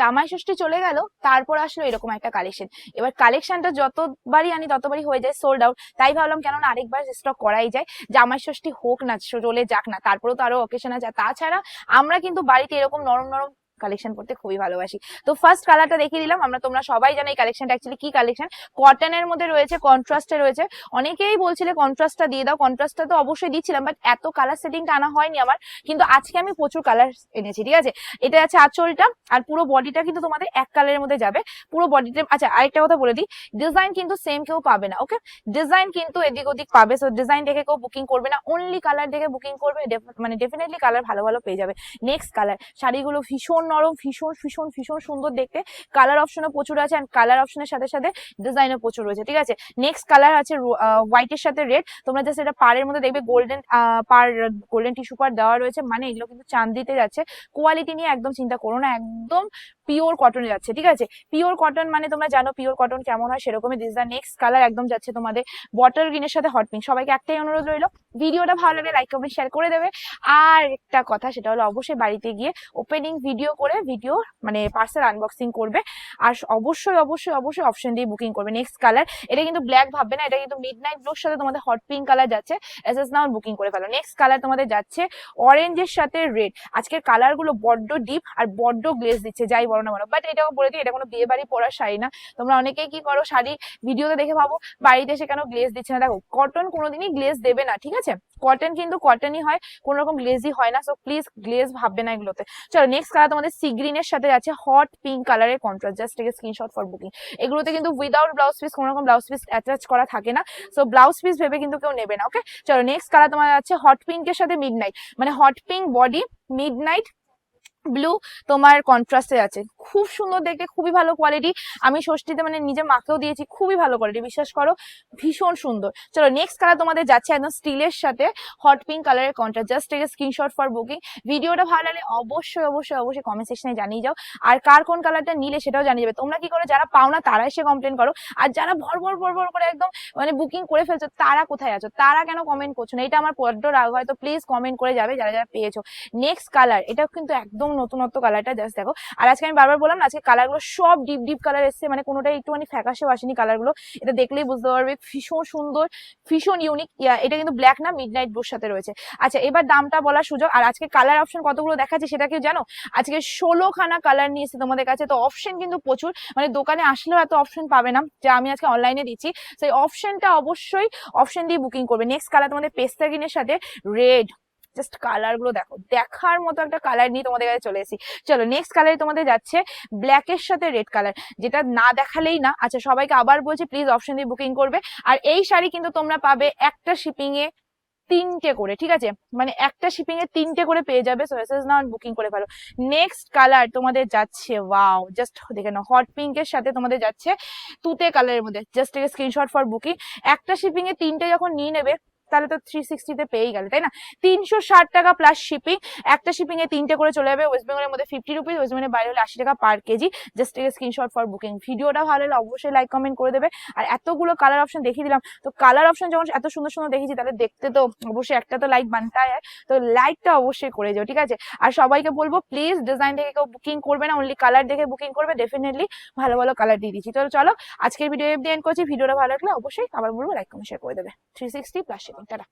জামাই ষষ্ঠী চলে গেল, তারপর আসলো এরকম একটা কালেকশন এবার কালেকশনটা যতবারই আনি, ততবারই হয়ে যায় সোল্ড আউট তাই ভাবলাম কেননা আরেকবার স্টক করাই যায়, জামাই ষষ্ঠী হোক না, চলে যাক না, তারপরেও তো আরও অকেশন আছে। তাছাড়া আমরা কিন্তু বাড়িতে এরকম নরম নরম কালেকশন করতে খুবই ভালোবাসি। তো ফার্স্ট কালারটা দেখিয়ে দিলাম, আমরা তোমরা সবাই জানো এই কালেকশনটা অ্যাকচুয়ালি কি কালেকশন কটনের মধ্যে রয়েছে কন্ট্রাস্টে রয়েছে। অনেকেই বলছিলে কন্ট্রাস্টটা দিয়ে দাও কন্ট্রাস্টটা তো অবশ্যই দিচ্ছিলাম বাট এত কালার সেটিংটা আনা হয়নি আমার। কিন্তু আজকে আমি প্রচুর কালার এনেছি, ঠিক আছে? এটা আছে আঁচলটা, আর পুরো বডিটা কিন্তু তোমাদের এক কালারের মধ্যে যাবে। পুরো বডিটা আচ্ছা আরেকটা কথা বলে দিই। ডিজাইন কিন্তু সেম কেউ পাবে না ওকে ডিজাইন কিন্তু এদিক ওদিক পাবে সো ডিজাইন দেখে কেউ বুকিং করবে না। অনলি কালার দেখে বুকিং করবে মানে ডেফিনেটলি কালার ভালো ভালো পেয়ে যাবে। নেক্সট কালার শাড়িগুলো ভীষণ নরম, ভীষণ ভীষণ ভীষণ সুন্দর দেখতে। কালার অপশনও প্রচুর আছে অ্যান্ড কালার অপশনের সাথে সাথে ডিজাইনও প্রচুর রয়েছে, ঠিক আছে? নেক্সট কালার আছে হোয়াইটের সাথে রেড তোমরা জাস্ট এটা পাড়ের মধ্যে দেখবে গোল্ডেন পার গোল্ডেন টিস্যু পার দেওয়া রয়েছে। মানে এগুলো কিন্তু চান্দিতে যাচ্ছে। কোয়ালিটি নিয়ে একদম চিন্তা করো না, একদম পিওর কটনে যাচ্ছে, ঠিক আছে? পিওর কটন মানে তোমরা জানো পিওর কটন কেমন হয়, সেরকমই দ্য নেক্সট কালার একদম যাচ্ছে তোমাদের বটল গ্রিনের সাথে হট পিঙ্ক সবাইকে একটাই অনুরোধ রইল ভিডিওটা ভালো লাগে লাইক কমেন্ট শেয়ার করে দেবে। আর একটা কথা, সেটা হলো অবশ্যই বাড়িতে গিয়ে ওপেনিং ভিডিও করে ভিডিও মানে পার্সেল আনবক্সিং করবে। আর অবশ্যই অবশ্যই অবশ্যই অপশন দিয়ে বুকিং করবে। নেক্সট কালার এটা কিন্তু ব্ল্যাক ভাববে না, এটা কিন্তু মিড নাইট ব্লুর সাথে তোমাদের হট পিঙ্ক কালার যাচ্ছে। এস এস নাও বুকিং করে ফেলো। নেক্সট কালার তোমাদের যাচ্ছে অরেঞ্জের সাথে রেড আজকের কালারগুলো বড্ড ডিপ আর বড্ড গ্লেজ দিচ্ছে, যাই বলো না বলো। বাট এটাও বলে দিই, এটা কোনো বিয়ে বাড়ি পরার শাড়ি না। তোমরা অনেকেই কি করো, শাড়ি ভিডিওতে দেখে ভাবো, বাড়িতে এসে কেন গ্লেজ দিচ্ছে না? দেখো কটন কোনোদিনই গ্লেজ দেবে না, ঠিক আছে? কটন কিন্তু কটনই হয় কোনো রকম গ্লেজি হয় না সো প্লিজ গ্লেজ ভাববে না এগুলোতে। চলো নেক্সট কালার তোমাদের সি গ্রিনের সাথে আছে হট পিঙ্ক কালারের কন্ট্রাস্ট জাস্ট থেকে স্ক্রিনশট ফর বুকিং এগুলোতে কিন্তু উইদাউট ব্লাউজ পিস কোনো রকম ব্লাউজ পিস অ্যাটাচ করা থাকে না সো ব্লাউজ পিস ভেবে কিন্তু কেউ নেবে না ওকে চলো নেক্সট কালার তোমার আছে হট পিঙ্কের সাথে মিড নাইট মানে hot pink body midnight blue তোমার কন্ট্রাস্টে আছে। খুব সুন্দর দেখতে, খুবই ভালো কোয়ালিটি আমি ষষ্ঠীতে মানে নিজে মাকেও দিয়েছি, খুবই ভালো কোয়ালিটি বিশ্বাস করো, ভীষণ সুন্দর। চলো নেক্সট কালার তোমাদের যাচ্ছে একদম স্টিলের সাথে হট পিঙ্ক কালারের contrast just take screenshot for booking ভিডিওটা ভালো লাগলে অবশ্যই অবশ্যই অবশ্যই কমেন্ট সেকশনে জানিয়ে যাও। আর কার কোন কালারটা নিলে সেটাও জানিয়ে যাবে। তোমরা কি করো, যারা পাও না, তারা এসে কমপ্লেন করো। আর যারা ভর ভর ভর ভর করে একদম মানে বুকিং করে ফেলছো, তারা কোথায় আছো? তারা কেন কমেন্ট করছ না? এটা আমার বড্ড রাগ হয় তো প্লিজ কমেন্ট করে যাবে যারা যারা পেয়েছ। নেক্সট কালার এটা কিন্তু একদম নতুনত্ব কালারটা জাস্ট দেখো। আর আজকে আমি বারবার বললাম না, আজকে কালারগুলো সব ডিপ ডিপ কালার এসছে মানে কোনোটাই একটুখানি ফ্যাকাশেও আসেনি কালারগুলো এটা দেখলেই বুঝতে পারবে, ভীষণ সুন্দর, ভীষণ ইউনিক এটা কিন্তু ব্ল্যাক না মিড নাইট সাথে রয়েছে। আচ্ছা এবার দামটা বলার সুযোগ, আর আজকে কালার অপশন কতগুলো দেখাচ্ছে সেটা কি জানো? আজকে ষোলো খানা কালার নিয়ে এসেছে তোমাদের কাছে, তো অপশন কিন্তু প্রচুর। মানে দোকানে আসলেও এত অপশন পাবে না, যা আমি আজকে অনলাইনে দিচ্ছি। সেই অপশনটা অবশ্যই অপশন দিয়ে বুকিং করবে। নেক্সট কালার তোমাদের পেস্তা গ্রিনের সাথে রেড জাস্ট কালারগুলো দেখো। দেখার মতো একটা কালার নিয়ে তোমাদের কাছে চলে এসেছি। চলো নেক্সট কালারে তোমাদের যাচ্ছে ব্ল্যাক এর সাথে রেড কালার যেটা না দেখালেই না। আচ্ছা সবাইকে আবার বলছি প্লিজ অপশন দিয়ে বুকিং করবে। আর এই শাড়ি কিন্তু তোমরা পাবে একটা শিপিং এ তিনটে করে, ঠিক আছে? মানে একটা শিপিং এ তিনটে করে পেয়ে যাবে বুকিং করে ফেলো। নেক্সট কালার তোমাদের যাচ্ছে ওয়াও জাস্ট দেখে নাও হট পিঙ্ক এর সাথে তোমাদের যাচ্ছে, তুতে কালারের মধ্যে। জাস্ট স্ক্রিনশট ফর বুকিং একটা শিপিং এ তিনটে যখন নিয়ে নেবে তাহলে তো থ্রি সিক্সটিতে পেয়েই গেলে, তাই না? তিনশো ষাট টাকা প্লাস শিপিং একটা শিপিং এ তিনটে করে চলে যাবে ওয়েস্ট বেঙ্গলের মধ্যে ফিফটি রুপিস ওয়েস্ট বেঙ্গলের বাইরে হলে আশি টাকা পার কেজি জাস্ট থেকে স্ক্রিনশট ফর বুকিং ভিডিওটা ভালো হলে অবশ্যই লাইক কমেন্ট করে দেবে। আর এতগুলো কালার অপশন দেখিয়ে দিলাম। তো কালার অপশন যখন এত সুন্দর সুন্দর দেখেছি তাহলে দেখতে তো অবশ্যই একটা তো লাইক বানতে হয়। তো লাইকটা অবশ্যই করে যাও, ঠিক আছে? আর সবাইকে বলব প্লিজ ডিজাইন দেখে কেউ বুকিং করবে না অনলি কালার দেখে বুকিং করবে ডেফিনেটলি ভালো ভালো কালার দিয়ে দিচ্ছি। তো চলো, আজকের ভিডিও এফ এন্ড করছি। ভিডিওটা ভালো লাগলে অবশ্যই আবার বলব লাইক কমেন্ট শেয়ার করে দেবে। Three sixty plus shipping tata